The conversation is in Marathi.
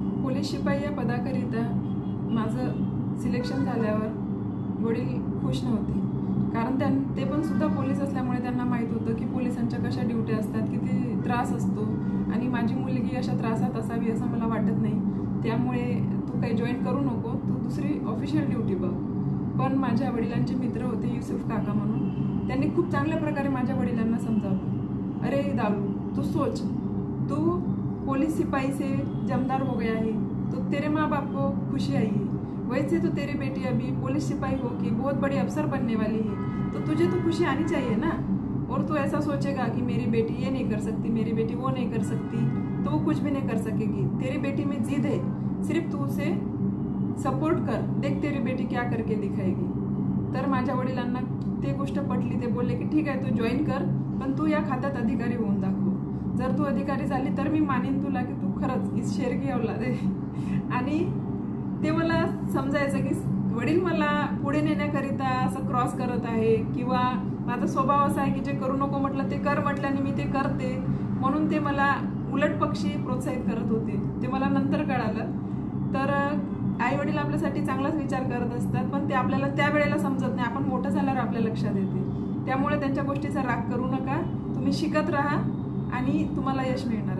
पोलीस शिपाई या पदाकरिता माझं सिलेक्शन झाल्यावर वडील खुश नव्हते. कारण त्यां ते पण सुद्धा पोलीस असल्यामुळे त्यांना माहीत होतं की पोलिसांच्या कशा ड्युट्या असतात किती त्रास असतो आणि माझी मुलगी अशा त्रासात असावी असं मला वाटत नाही. त्यामुळे तू काही जॉईन करू नको तू दुसरी ऑफिशियल ड्युटी बघ. पण माझ्या वडिलांचे मित्र होते युसुफ काका म्हणून. त्यांनी खूप चांगल्या प्रकारे माझ्या वडिलांना समजावलं. अरे दारू तू सोच. सिपाही से जमदार हो गया है तो तेरे माँ बाप को खुशी आई है। वैसे तो तेरी बेटी अभी पुलिस सिपाही होके बहुत बड़ी अफसर बनने वाली है तो तुझे तो खुशी आनी चाहिए ना? और तू ऐसा सोचेगा कि मेरी बेटी ये नहीं कर सकती मेरी बेटी वो नहीं कर सकती तो वो कुछ भी नहीं कर सकेगी। तेरी बेटी में जिद है सिर्फ तू उसे सपोर्ट कर देख तेरी बेटी क्या करके दिखाएगी। तर माझ्या वडिलांना ते गोष्ट पटली ते बोलले की ठीक आहे तू जॉईन कर पण तू या खात्यात अधिकारी होऊन जा. जर तू अधिकारी झाली तर मी मानेन तुला की तू खरंच इस शेरकी अवलाद आहे. आणि ते मला समजायचं की वडील मला पुढे नेण्याकरिता असं क्रॉस करत आहे किंवा माझा स्वभाव असा आहे की जे करू नको म्हटलं ते कर म्हटल्याने मी ते करते. म्हणून ते मला उलट पक्षी प्रोत्साहित करत होते. ते मला नंतर कळालं. तर आई वडील आपल्यासाठी चांगलाच विचार करत असतात पण ते आपल्याला त्या वेळेला समजत नाही. आपण मोठं झाल्यावर आपल्या लक्षात येते. त्यामुळे त्यांच्या गोष्टीचा राग करू नका. तुम्ही शिकत राहा. आणि तुम्हाला यश मिळणार